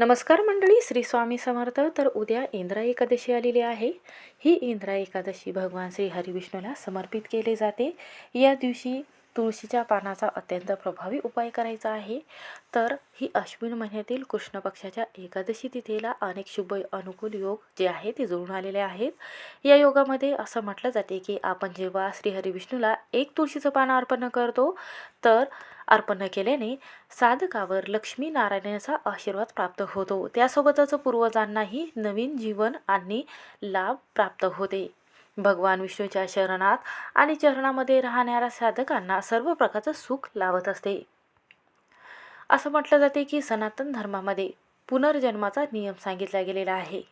नमस्कार मंडळी श्री स्वामी समर्थ. तर उद्या इंद्रा एकादशी आलेली आहे. ही इंद्रा एकादशी भगवान श्री हरिविष्णूला समर्पित केले जाते. या दिवशी तुळशीच्या पानाचा अत्यंत प्रभावी उपाय करायचा आहे. तर ही अश्विन महिन्यातील कृष्ण पक्षाच्या एकादशी तिथीला अनेक शुभ अनुकूल योग जे आहे ते जुळून आलेले आहेत. या योगामध्ये असं म्हटलं जाते की आपण जेव्हा श्रीहरिविष्णूला एक तुळशीचं पान अर्पण करतो तर अर्पण केल्याने साधकावर लक्ष्मी नारायणाचा आशीर्वाद प्राप्त होतो. त्यासोबतच पूर्वजांनाही नवीन जीवन आणि लाभ प्राप्त होते. भगवान विष्णूच्या शरणात आणि चरणामध्ये राहणाऱ्या साधकांना सर्व प्रकारचं सुख लावत असते. असं म्हटलं जाते की सनातन धर्मामध्ये पुनर्जन्माचा नियम सांगितला गेलेला आहे.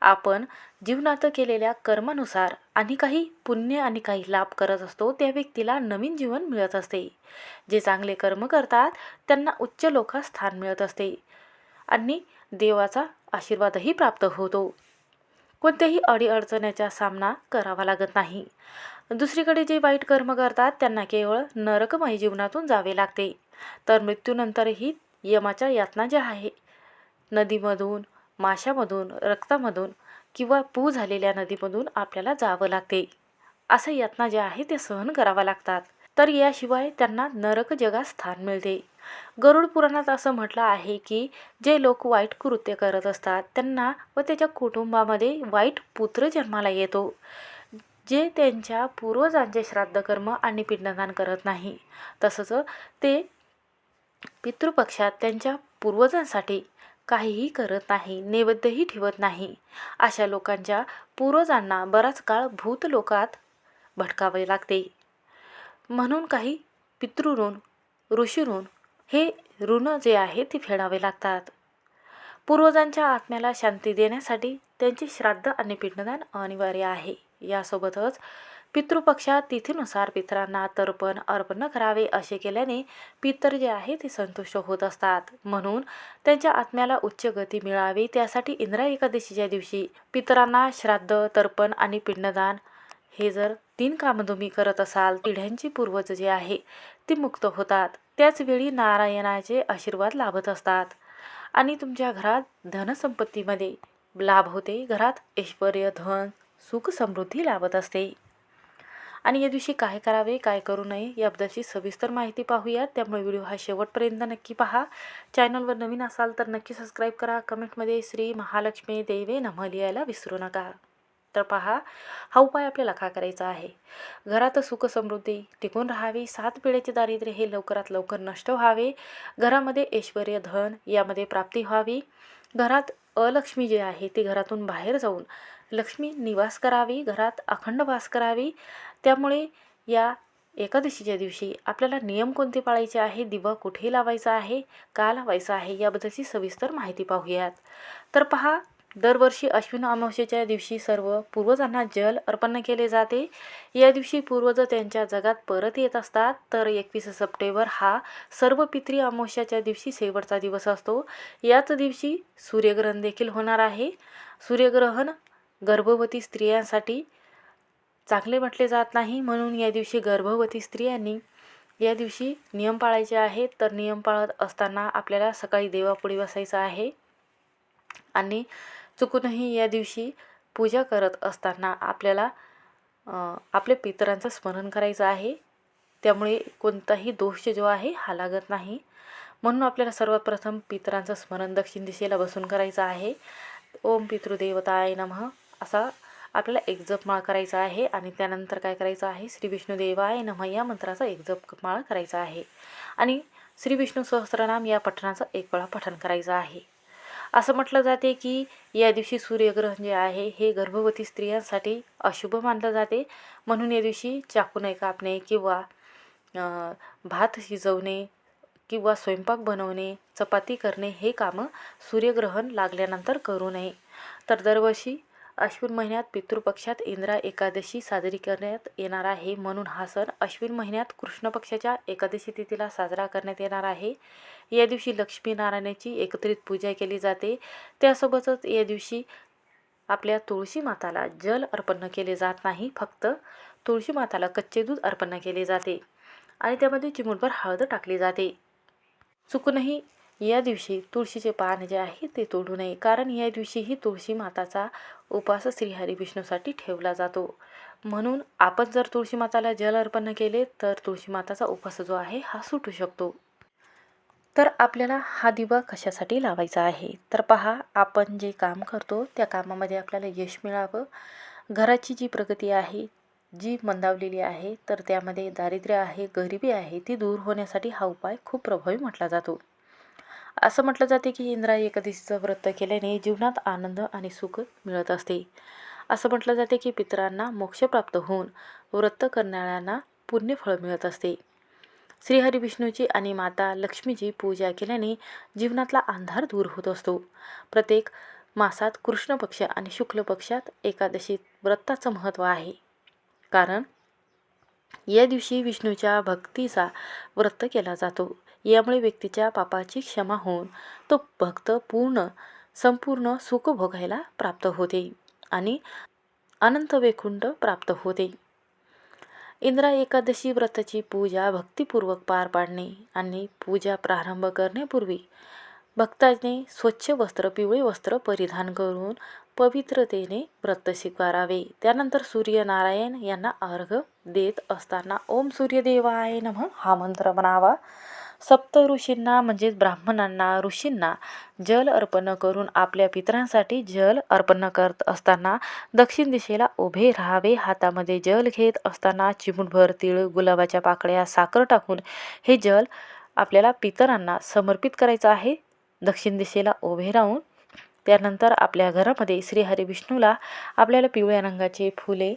आपण जीवनात केलेल्या कर्मानुसार आणि काही पुण्य आणि काही लाभ करत असतो त्या व्यक्तीला नवीन जीवन मिळत असते. जे चांगले कर्म करतात त्यांना उच्च लोकात स्थान मिळत असते आणि देवाचा आशीर्वादही प्राप्त होतो. कोणत्याही अडीअडचण्याचा सामना करावा लागत नाही. दुसरीकडे जे वाईट कर्म करतात त्यांना केवळ नरकमय जीवनातून जावे लागते. तर मृत्यूनंतरही यमाच्या यातना ज्या आहे नदीमधून माशामधून रक्तामधून किंवा पू झालेल्या नदीमधून आपल्याला जावं लागते. असं यातना ज्या आहे ते सहन करावा लागतात. तर याशिवाय त्यांना नरक जगात स्थान मिळते. गरुड पुराणात असं म्हटलं आहे की जे लोक वाईट कृत्य करत असतात त्यांना व त्याच्या कुटुंबामध्ये वाईट पुत्र जन्माला येतो जे त्यांच्या पूर्वजांचे श्राद्धकर्म आणि पिंडदान करत नाही. तसंच ते पितृपक्षात त्यांच्या पूर्वजांसाठी काहीही करत नाही नैवेद्यही ठेवत नाही. अशा लोकांच्या पूर्वजांना बराच काळ भूत लोकात भटकावे लागते. म्हणून काही पितृऋण ऋषीऋण हे ऋण जे आहे ते फेडावे लागतात. पूर्वजांच्या आत्म्याला शांती देण्यासाठी त्यांचे श्राद्ध आणि पिंडदान अनिवार्य आहे. यासोबतच पितृपक्षात तिथीनुसार पितरांना तर्पण अर्पण करावे असे केल्याने पितर जे आहे ते संतुष्ट होत असतात. म्हणून त्यांच्या आत्म्याला उच्च गती मिळावी त्यासाठी इंद्रा एकादशीच्या दिवशी पितरांना श्राद्ध तर्पण आणि पिंडदान हे जर तीन कामं तुम्ही करत असाल पिढ्यांची पूर्वज जे आहे ती मुक्त होतात. त्याचवेळी नारायणाचे आशीर्वाद लाभत असतात. आणि तुमच्या घरात धनसंपत्तीमध्ये लाभ होते. घरात ऐश्वर धन सुख समृद्धी लाभत असते. आणि या दिवशी काय करावे काय करू नये याबद्दलची सविस्तर माहिती पाहूयात. त्यामुळे व्हिडिओ हा शेवटपर्यंत नक्की पहा. चॅनलवर नवीन असाल तर नक्की सबस्क्राईब करा. कमेंटमध्ये श्री महालक्ष्मी देवे नम लिहायला विसरू नका. तर पहा हा उपाय आपल्याला का करायचा आहे? घरात सुख समृद्धी टिकून राहावी सात पिढ्याचे दारिद्र्य हे लवकरात लवकर नष्ट व्हावे घरामध्ये ऐश्वर धन यामध्ये प्राप्ती व्हावी. घरात अलक्ष्मी जे आहे ती घरातून बाहेर जाऊन लक्ष्मी निवास करावी घरात अखंड वास करावी. त्यामुळे या एकादशीच्या दिवशी आपल्याला नियम कोणते पाळायचे आहे? दिवा कुठे लावायचा आहे? का लावायचा आहे? याबद्दलची सविस्तर माहिती पाहूयात. तर पहा दरवर्षी अश्विन अमावस्येच्या दिवशी सर्व पूर्वजांना जल अर्पण केले जाते. या दिवशी पूर्वज त्यांच्या जगात परत येत असतात. तर एकवीस सप्टेंबर हा सर्व पित्री अमावस्याच्या दिवशी शेवटचा दिवस असतो. याच दिवशी सूर्यग्रहण देखील होणार आहे. सूर्यग्रहण गर्भवती स्त्रियांसाठी चांगले म्हटले जात नाही. म्हणून या दिवशी गर्भवती स्त्रियांनी या दिवशी नियम पाळायचे आहेत. तर नियम पाळत असताना आपल्याला सकाळी देवापुढे बसायचं आहे. आणि चुकूनही या दिवशी पूजा करत असताना आपल्याला आपल्या पितरांचं स्मरण करायचं आहे. त्यामुळे कोणताही दोष जो आहे हा लागत नाही. म्हणून आपल्याला सर्वात प्रथम पितरांचं स्मरण दक्षिण दिशेला बसून करायचं आहे. ओम पितृदेवताय नमः. असा आपल्याला एक जपमाळ करायचा आहे आणि त्यानंतर काय करायचं आहे? श्री विष्णुदेवाय नमः या मंत्राचा एक जपमाळ करायचा आहे. आणि श्री विष्णू सहस्रनाम या पठणाचं एक वेळा पठण करायचं आहे. असं म्हटलं जाते की या दिवशी सूर्यग्रहण जे आहे हे गर्भवती स्त्रियांसाठी अशुभ मानलं जाते. म्हणून या दिवशी चाकू नाही कापणे किंवा भात शिजवणे किंवा स्वयंपाक बनवणे चपाती करणे हे कामं सूर्यग्रहण लागल्यानंतर करू नये. तर दरवर्षी अश्विन महिन्यात पितृपक्षात इंद्रा एकादशी साजरी करण्यात येणार आहे म्हणून हा सण अश्विन महिन्यात कृष्ण पक्षाच्या एकादशी तिथीला साजरा करण्यात येणार आहे. या दिवशी लक्ष्मीनारायणाची एकत्रित पूजा केली जाते. त्यासोबतच या दिवशी आपल्या तुळशी माताला जल अर्पण केले जात नाही. फक्त तुळशी माताला कच्चे दूध अर्पण केले जाते आणि त्यामध्ये चिमुटभर हळद टाकली जाते. चुकूनही या दिवशी तुळशीचे पान जे आहे ते तोडू नये कारण या दिवशीही तुळशी माताचा उपास श्रीहरी विष्णूसाठी ठेवला जातो. म्हणून आपण जर तुळशी माताला जल अर्पण केले तर तुळशी माताचा उपास जो आहे हा सुटू शकतो. तर आपल्याला हा दिवा कशासाठी लावायचा आहे? तर पहा आपण जे काम करतो त्या कामामध्ये आपल्याला यश मिळावं. घराची जी प्रगती आहे जी मंदावलेली आहे तर त्यामध्ये दारिद्र्य आहे गरिबी आहे ती दूर होण्यासाठी हा उपाय खूप प्रभावी म्हटला जातो. असं म्हटलं जाते की इंद्राय एकादशीचं व्रत केल्याने जीवनात आनंद आणि सुख मिळत असते. असं म्हटलं जाते की पितरांना मोक्ष प्राप्त होऊन व्रत करणाऱ्यांना पुण्यफळ मिळत असते. श्रीहरी विष्णूची आणि माता लक्ष्मीची पूजा केल्याने जीवनातला अंधार दूर होत असतो. प्रत्येक मासात कृष्ण पक्ष आणि शुक्ल पक्षात एकादशी व्रताचं महत्त्व आहे. कारण या दिवशी विष्णूच्या भक्तीचा व्रत केला जातो. यामुळे व्यक्तीच्या पापाची क्षमा होऊन तो भक्त पूर्ण संपूर्ण सुख भोगायला प्राप्त होते आणि अनंत वैकुंठ प्राप्त होते. इंद्रा एकादशी व्रताची पूजा भक्तिपूर्वक पार पाडणे आणि पूजा प्रारंभ करण्यापूर्वी भक्ताने स्वच्छ वस्त्र पिवळे वस्त्र परिधान करून पवित्रतेने व्रत स्वीकारावे. त्यानंतर सूर्यनारायण यांना अर्घ देत असताना ओम सूर्यदेवाय नम हा मंत्र म्हणावा. सप्त ऋषींना म्हणजेच ब्राह्मणांना ऋषींना जल अर्पण करून आपल्या पितरांसाठी जल अर्पण करत असताना दक्षिण दिशेला उभे राहावे. हातामध्ये जल घेत असताना चिमूटभर तिळ गुलाबाच्या पाकळ्या साखर टाकून हे जल आपल्याला पितरांना समर्पित करायचं आहे. दक्षिण दिशेला उभे राहून त्यानंतर आपल्या घरामध्ये श्री हरिविष्णूला आपल्याला पिवळ्या रंगाचे फुले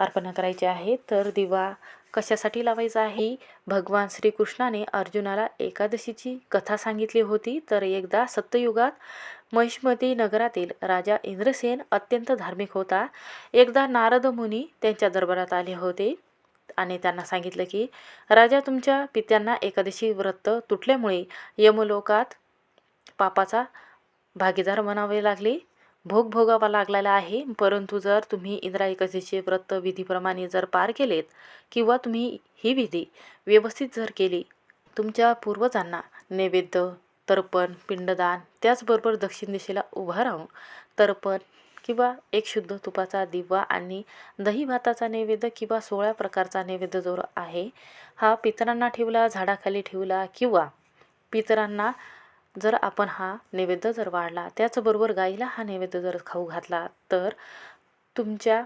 अर्पण करायचे आहे. तर दिवा कशासाठी लावायचा आहे? भगवान श्रीकृष्णाने अर्जुनाला एकादशीची कथा सांगितली होती. तर एकदा सत्ययुगात महिष्मती नगरातील राजा इंद्रसेन अत्यंत धार्मिक होता. एकदा नारद मुनी त्यांच्या दरबारात आले होते आणि त्यांना सांगितलं की राजा तुमच्या पित्यांना एकादशी व्रत तुटल्यामुळे यमलोकात पापाचा भागीदार म्हणावे लागले. भोग भोगावा लागलेला आहे. परंतु जर तुम्ही इंद्रा एकादशीचे व्रत विधीप्रमाणे जर पार केलेत किंवा तुम्ही ही विधी व्यवस्थित जर केली तुमच्या पूर्वजांना नैवेद्य तर्पण पिंडदान त्याचबरोबर दक्षिण दिशेला उभा राहून तर्पण किंवा एक शुद्ध तुपाचा दिवा आणि दही भाताचा नैवेद्य किंवा सोळा प्रकारचा नैवेद्य जो आहे हा पितरांना ठेवला झाडाखाली ठेवला किंवा पितरांना जर आपण हा नैवेद्य जर वाढला त्याचबरोबर गाईला हा नैवेद्य जर खाऊ घातला तर तुमच्या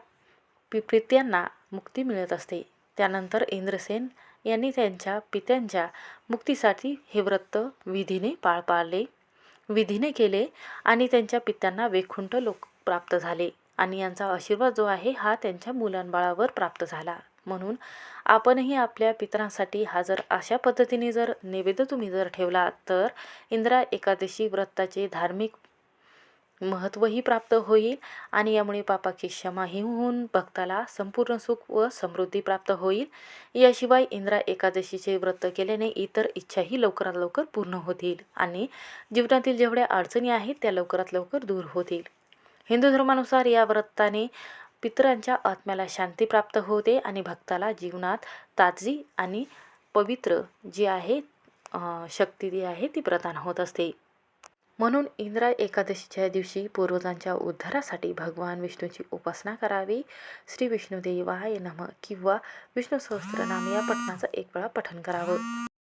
पित्यांना मुक्ती मिळत असते. त्यानंतर इंद्रसेन यांनी त्यांच्या पित्यांच्या मुक्तीसाठी हे व्रत विधीने पाळ पाळले विधीने केले आणि त्यांच्या पित्यांना वैकुंठ लोक प्राप्त झाले. आणि यांचा आशीर्वाद जो आहे हा त्यांच्या मुलांबाळावर प्राप्त झाला. म्हणून आपणही आपल्या पितरांसाठी हा जर अशा पद्धतीने जर नैवेद्य तुम्ही जर ठेवला तर इंद्रा एकादशी व्रताचे धार्मिक महत्त्वही प्राप्त होईल आणि यामुळे पापाची क्षमाही होऊन भक्ताला संपूर्ण सुख व समृद्धी प्राप्त होईल. याशिवाय इंद्रा एकादशीचे व्रत केल्याने इतर इच्छाही लवकरात लवकर पूर्ण होतील आणि जीवनातील जेवढ्या अडचणी आहेत त्या लवकरात लवकर दूर होतील. हिंदू धर्मानुसार या व्रताने पितरांच्या आत्म्याला शांती प्राप्त होते आणि भक्ताला जीवनात ताजी आणि पवित्र जी आहे शक्ती जी आहे ती प्रदान होत असते. म्हणून इंद्रा एकादशीच्या दिवशी पूर्वजांच्या उद्धारासाठी भगवान विष्णूची उपासना करावी. श्री विष्णुदेवाय नम किंवा विष्णू सहस्त्रनाम या पठणाचं एक वेळा पठण करावं.